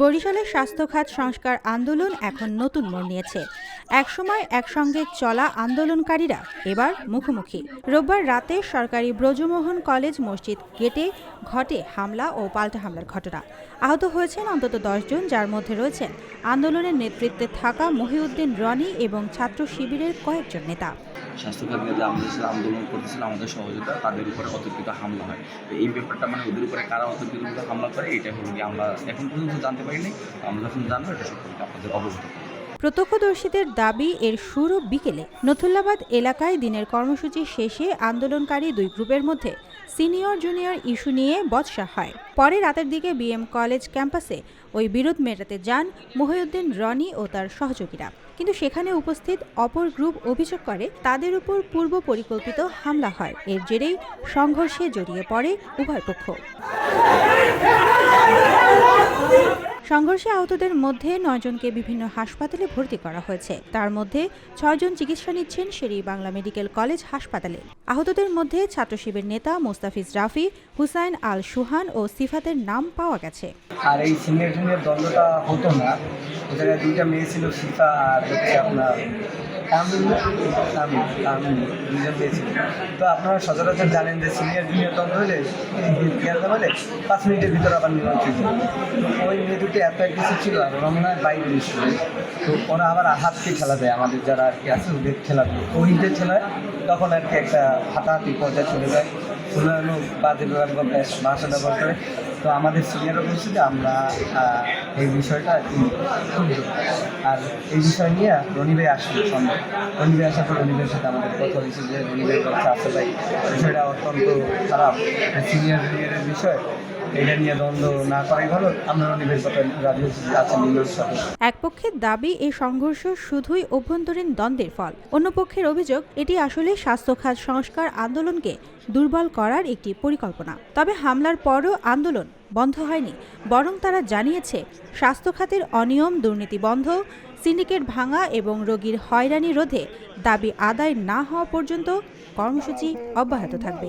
বরিশালের স্বাস্থ্যখাত সংস্কার আন্দোলন এখন নতুন মোড় নিয়েছে। একসময় একসঙ্গে চলা আন্দোলনকারীরা এবার মুখোমুখি। রোববার রাতে সরকারি ব্রজমোহন কলেজ মসজিদ গেটে ঘটে হামলা ও পাল্টা হামলার ঘটনা। আহত হয়েছেন অন্তত জন, যার মধ্যে রয়েছেন আন্দোলনের নেতৃত্বে থাকা মহিউদ্দিন রনি এবং ছাত্র শিবিরের কয়েকজন নেতা। স্বাস্থ্যখাত নিয়ে যে আমাদের সাথে আন্দোলন করতেছিল, আমাদের সহযোগিতা, তাদের উপরে অতর্কিত হামলা হয়। তো এই ব্যাপারটা মানে ওদের উপরে কারা অতর্কিত হামলা করে এটা হলো আমরা এখন পর্যন্ত জানতে পারিনি। আমরা যখন জানব, এটা সম্পর্কে আপনাদের অবগত। প্রত্যক্ষদর্শীদের দাবি, এর শুরু বিকেলে নথুল্লাবাদ এলাকায় দিনের কর্মসূচি শেষে আন্দোলনকারী দুই গ্রুপের মধ্যে সিনিয়র জুনিয়র ইস্যু নিয়ে বচসা হয়। পরে রাতের দিকে বিএম কলেজ ক্যাম্পাসে ওই বিরোধ মেটাতে যান মহিউদ্দিন রনি ও তার সহযোগীরা। কিন্তু সেখানে উপস্থিত অপর গ্রুপ অভিযোগ করে, তাদের উপর পূর্ব পরিকল্পিত হামলা হয়। এর জেরেই সংঘর্ষে জড়িয়ে পড়ে উভয় পক্ষ। সংঘর্ষে আহতদের মধ্যে নয়জনকে বিভিন্ন হাসপাতালে ভর্তি করা হয়েছে। তার মধ্যে ছয়জন চিকিৎসা নিচ্ছেন শেরি বাংলা মেডিকেল কলেজ হাসপাতালে। আহতদের মধ্যে ছাত্র শিবির নেতা মোস্তাফিজ রাফি, হুসাইন আল সুহান ও সিফাতের নাম পাওয়া গেছে। আর এই সিনিয়র দ্বন্দ্বটা হতো না। দুইটা মেয়ে ছিল, সিফা আর আপনার দুইজন মেয়ে তো আপনারা সচরাচর জানেন যে সিনিয়র জুনিয়র দ্বন্দ্ব হলে খেলতে হলে পাঁচ মিনিটের ভিতরে আবার নির্মাণ ছিল ওই মেয়ে দুটো এত অ্যাগ্রেসিভ ছিল আর রমনা বাইরে ছিল তো ওরা আবার হাতকে খেলা দেয় আমাদের যারা আর কি আছে ওদের খেলা ওইদের খেলায় তখন আর কি একটা হাতাহাতি পর্যায়ে চলে যায় অন্যান্য বাজে ব্যবহার করতে ভাষা ব্যবহার করে তো আমাদের সিনিয়ররা বলছে যে আমরা এই বিষয়টা খুব আর এই বিষয় নিয়ে রনি ভাই আসলো সন্ধ্যা। রনি ভাই আসার পর রনি ভাইয়ের সাথে আমাদের কথা হয়েছে যে রনি ভাই বলছে আসলে ভাই, বিষয়টা অত্যন্ত খারাপ। সিনিয়র জুনিয়রের বিষয় কথা পক্ষের দাবি এই সংঘর্ষ শুধুই অভ্যন্তরীণ দ্বন্দ্বের ফল। অন্য পক্ষের অভিযোগ, এটি আসলে স্বাস্থ্য খাত সংস্কার আন্দোলনকে দুর্বল করার একটি পরিকল্পনা। তবে হামলার পরও আন্দোলন বন্ধ হয়নি। বরং তারা জানিয়েছে, স্বাস্থ্য খাতের অনিয়ম, দুর্নীতি বন্ধ, সিন্ডিকেট ভাঙা এবং রোগীর হয়রানি রোধে দাবি আদায় না হওয়া পর্যন্ত কর্মসূচি অব্যাহত থাকবে।